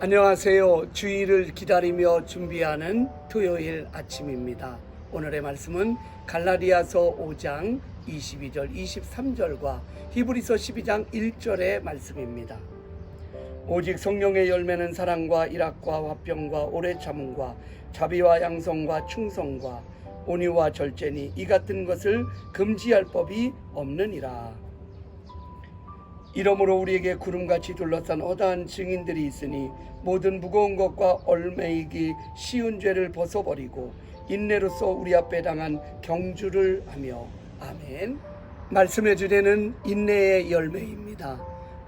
안녕하세요. 주일을 기다리며 준비하는 토요일 아침입니다. 오늘의 말씀은 갈라디아서 5장 22절 23절과 히브리서 12장 1절의 말씀입니다. 오직 성령의 열매는 사랑과 일학과 화평과 오래 참음과 자비와 양성과 충성과 온유와 절제니 이 같은 것을 금지할 법이 없느니라. 이러므로 우리에게 구름같이 둘러싼 어다한 증인들이 있으니 모든 무거운 것과 얼매이기 쉬운 죄를 벗어버리고 인내로서 우리 앞에 당한 경주를 하며 아멘. 말씀의 주제는 인내의 열매입니다.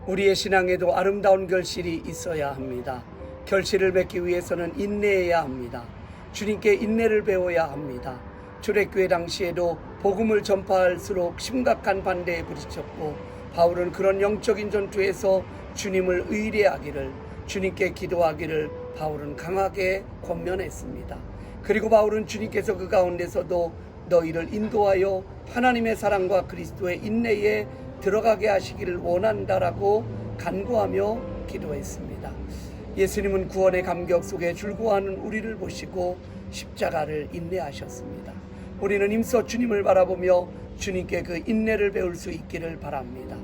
우리의 신앙에도 아름다운 결실이 있어야 합니다. 결실을 맺기 위해서는 인내해야 합니다. 주님께 인내를 배워야 합니다. 출애교회 당시에도 복음을 전파할수록 심각한 반대에 부딪혔고 바울은 그런 영적인 전투에서 주님을 의뢰하기를 주님께 기도하기를 바울은 강하게 권면했습니다. 그리고 바울은 주님께서 그 가운데서도 너희를 인도하여 하나님의 사랑과 그리스도의 인내에 들어가게 하시기를 원한다라고 간구하며 기도했습니다. 예수님은 구원의 감격 속에 즐거워하는 우리를 보시고 십자가를 인내하셨습니다. 우리는 임서 주님을 바라보며 주님께 그 인내를 배울 수 있기를 바랍니다.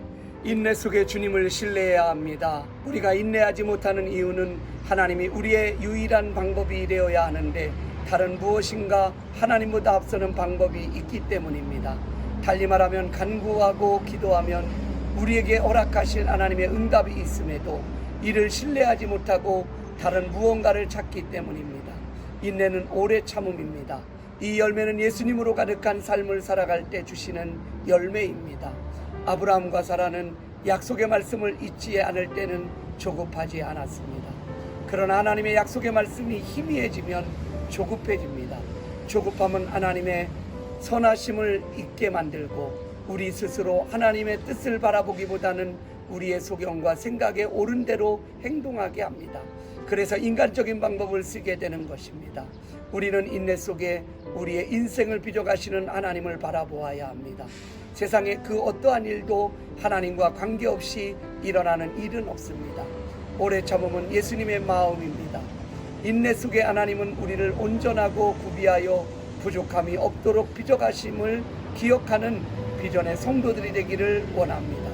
인내 속에 주님을 신뢰해야 합니다. 우리가 인내하지 못하는 이유는 하나님이 우리의 유일한 방법이 되어야 하는데 다른 무엇인가 하나님보다 앞서는 방법이 있기 때문입니다. 달리 말하면 간구하고 기도하면 우리에게 허락하신 하나님의 응답이 있음에도 이를 신뢰하지 못하고 다른 무언가를 찾기 때문입니다. 인내는 오래 참음입니다. 이 열매는 예수님으로 가득한 삶을 살아갈 때 주시는 열매입니다. 아브라함과 사라는 약속의 말씀을 잊지 않을 때는 조급하지 않았습니다. 그러나 하나님의 약속의 말씀이 희미해지면 조급해집니다. 조급함은 하나님의 선하심을 잊게 만들고 우리 스스로 하나님의 뜻을 바라보기보다는 우리의 소견과 생각에 옳은 대로 행동하게 합니다. 그래서 인간적인 방법을 쓰게 되는 것입니다. 우리는 인내 속에 우리의 인생을 빚어가시는 하나님을 바라보아야 합니다. 세상에 그 어떠한 일도 하나님과 관계없이 일어나는 일은 없습니다. 오래 참음은 예수님의 마음입니다. 인내 속에 하나님은 우리를 온전하고 구비하여 부족함이 없도록 빚어가심을 기억하는 비전의 성도들이 되기를 원합니다.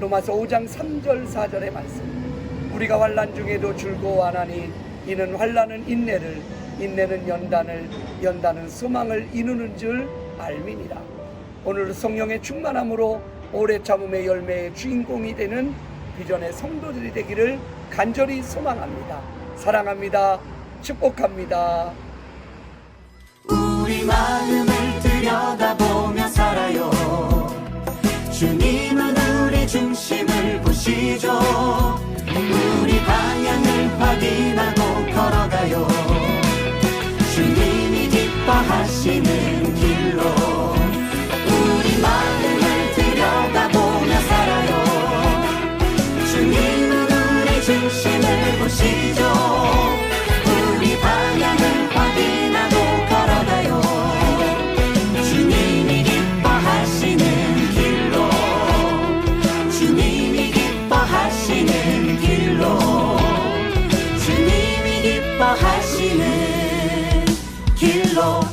로마서 5장 3절 4절의 말씀. 우리가 환란 중에도 즐거워하나니 이는 환란은 인내를 인내는 연단을 연단은 소망을 이루는 줄 알미니라. 오늘 성령의 충만함으로 오래 참음의 열매의 주인공이 되는 비전의 성도들이 되기를 간절히 소망합니다. 사랑합니다. 축복합니다. 우리 마음을 들여다보며 살아요 주님은 중심을 보시죠. 우리 방향을 확인하고 걸어가요. 주님이 기뻐하시는 kilo.